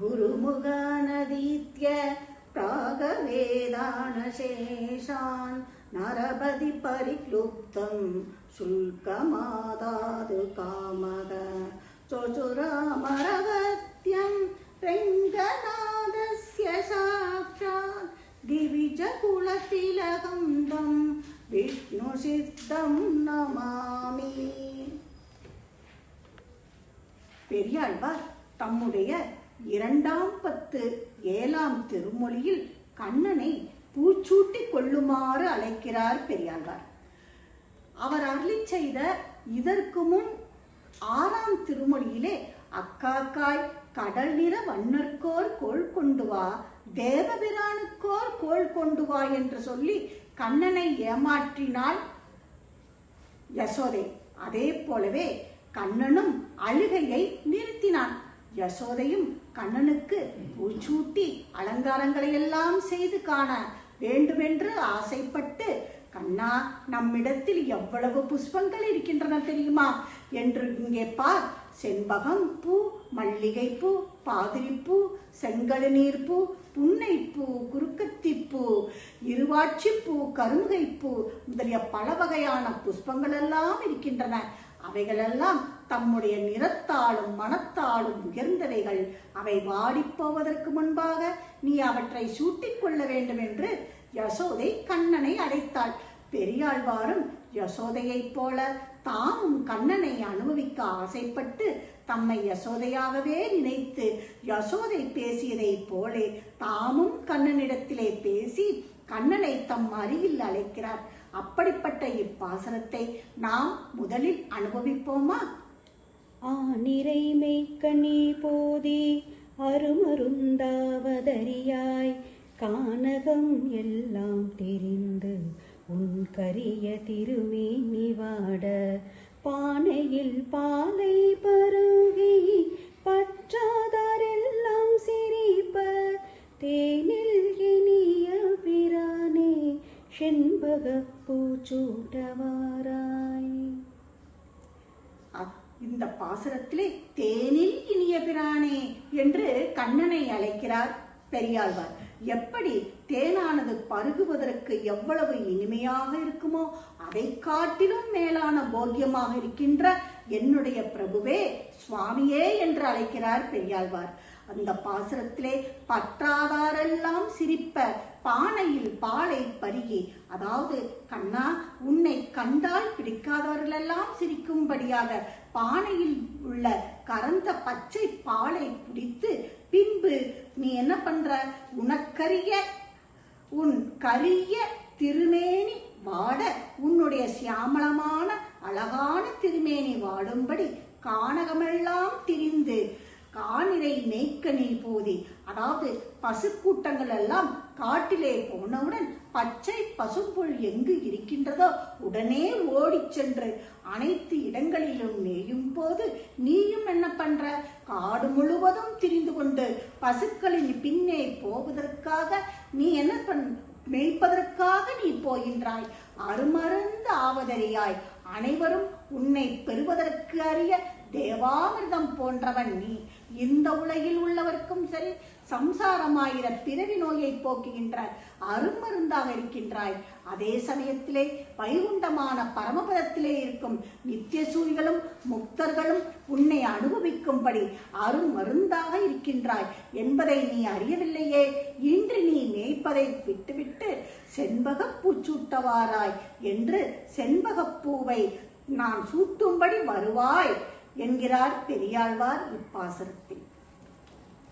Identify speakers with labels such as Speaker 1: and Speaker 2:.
Speaker 1: गुरुमुगानदीत्य प्रागवेदानशेषान् नरपदि परिक्लुप्तं शुल्कमादातु कामद चोचुरामरवत्यं रङ्गनाथस्य साक्षात् दिविजकुलतिलकं तं विष्णुसिद्धं नमामि பெரியாழ்வார் தம்முடைய இரண்டாம் பத்து ஏழாம் திருமொழியில் கண்ணனை பூச்சூட்டி கொள்ளுமாறு அழைக்கிறார் பெரியாழ்வார். அவர் அருளி செய்த இதற்கு முன் ஆறாம் திருமொழியிலே அக்காக்காய் கடல் நிற வண்ணர்கோர் கோள் கொண்டு வா தேவபிரானுக்கோர் கோள் கொண்டு வா என்று சொல்லி கண்ணனை ஏமாற்றினாள் யசோதை. அதே போலவே கண்ணனும் அழுகையை நிறுத்தினான். யசோதையும் கண்ணனுக்கு பூச்சூட்டி அலங்காரங்களை எல்லாம் செய்து காண வேண்டுமென்று ஆசைப்பட்டு கண்ணா நம்மிடத்தில் எவ்வளவு புஷ்பங்கள் இருக்கின்றன தெரியுமா என்று இங்கே பார். செண்பகம் பூ மல்லிகை பூ பாதிரிப்பூ செங்கழுநீர் நீர்ப்பூ புன்னைப்பூ குறுக்கத்திப்பூ இருவாட்சிப்பூ கருமுகைப்பூ முதலிய பல வகையான புஷ்பங்கள் எல்லாம் இருக்கின்றன. அவைகளெல்லாம் தம்முடைய நிறத்தாலும் மனத்தாலும் உயர்ந்தவைகள். அவை வாடிப் போவதற்கு முன்பாக நீ அவற்றை சூட்டிக் கொள்ள வேண்டும் என்று யசோதை கண்ணனை அழைத்தாள். பெரியாழ்வாரும் யசோதையைப் போல தாமும் கண்ணனை அனுபவிக்க ஆசைப்பட்டு தம்மை யசோதையாகவே நினைத்து யசோதை பேசியதைப் போலே தாமும் கண்ணனிடத்திலே பேசி கண்ணனை தம் அருகில் அழைக்கிறார். அப்படிப்பட்ட இப்பாசனத்தை நாம் முதலில் அனுபவிப்போமா?
Speaker 2: ஆனிரை மெய்க்கணி போதி அருமருந்தாவதறியாய். கானகம் எல்லாம் தெரிந்து உன் கரிய திருமேனி வாட. பானையில் பாலை பருகி பற்றாதாரெல்லாம் செண்பகப் பூச்சூட்டவாராய்.
Speaker 1: இந்த பாசுரத்திலே தேனில் இனிய பிரானே என்று கண்ணனை அழைக்கிறார் பெரியாழ்வார். எப்படி தேனானது பருகுவதற்கு எவ்வளவு இனிமையாக இருக்குமோ அதை காட்டிலும் மேலான போக்கியமாக இருக்கின்ற என்னுடைய பிரபுவே சுவாமியே என்று அழைக்கிறார் பெரியாழ்வார். அந்த பாசுரத்திலே பற்றாதாரெல்லாம் சிரிப்ப பானையில் பாலை பருகி அதாவது கண்ணா உன்னை கண்டால் பிடிக்காதவர்களெல்லாம் சிரிக்கும்படியாக பானையில் உள்ள கரந்த பச்சை பாலை குடித்து பின்பு நீ என்ன பண்ற? உனக்கரிய உன் கரிய திருமேனி வாட. உன்னுடைய சியாமளமான அழகான திருமேனி வாடும்படி கானகமெல்லாம் திரிந்து காலிலை மேய்க்க நீ போதி. அதாவது பசுக்கூட்டங்கள் எல்லாம் காட்டிலே போனவுடன் பச்சை பசும்புல் எங்கு இருக்கின்றதோ உடனே ஓடிச் சென்று அனைத்து இடங்களிலும் மேயும் போது நீயும் என்ன பண்ற? காடு முழுவதும் திரிந்து கொண்டு பசுக்களின் பின்னே போவதற்காக நீ என்ன பண் மேய்ப்பதற்காக நீ போகின்றாய். அருமருந்து ஆவதறியாய். அனைவரும் உன்னை பெறுவதற்கு அறிய தேவாமிர்தம் போன்றவன் நீ. இந்த உலகில் உள்ளவர்க்கும் சரி சம்சாரமாயிர பிறவி நோயை போக்குகின்ற அருமருந்தாக இருக்கின்றாய். அதே சமயத்திலே வைகுண்டமான பரமபதத்திலே இருக்கும் நித்தியசூரிகளும் முக்தர்களும் உன்னை அனுபவிக்கும்படி அருமருந்தாக இருக்கின்றாய் என்பதை நீ அறியவில்லையே. இன்று நீ மேய்ப்பதை விட்டுவிட்டு செண்பகப்பூ பூச்சூட்டவாராய் என்று செண்பகப்பூவை நான் சூட்டும்படி வருவாய். என்கிறார் பெரியாழ்வார் இப்பாசனத்தில்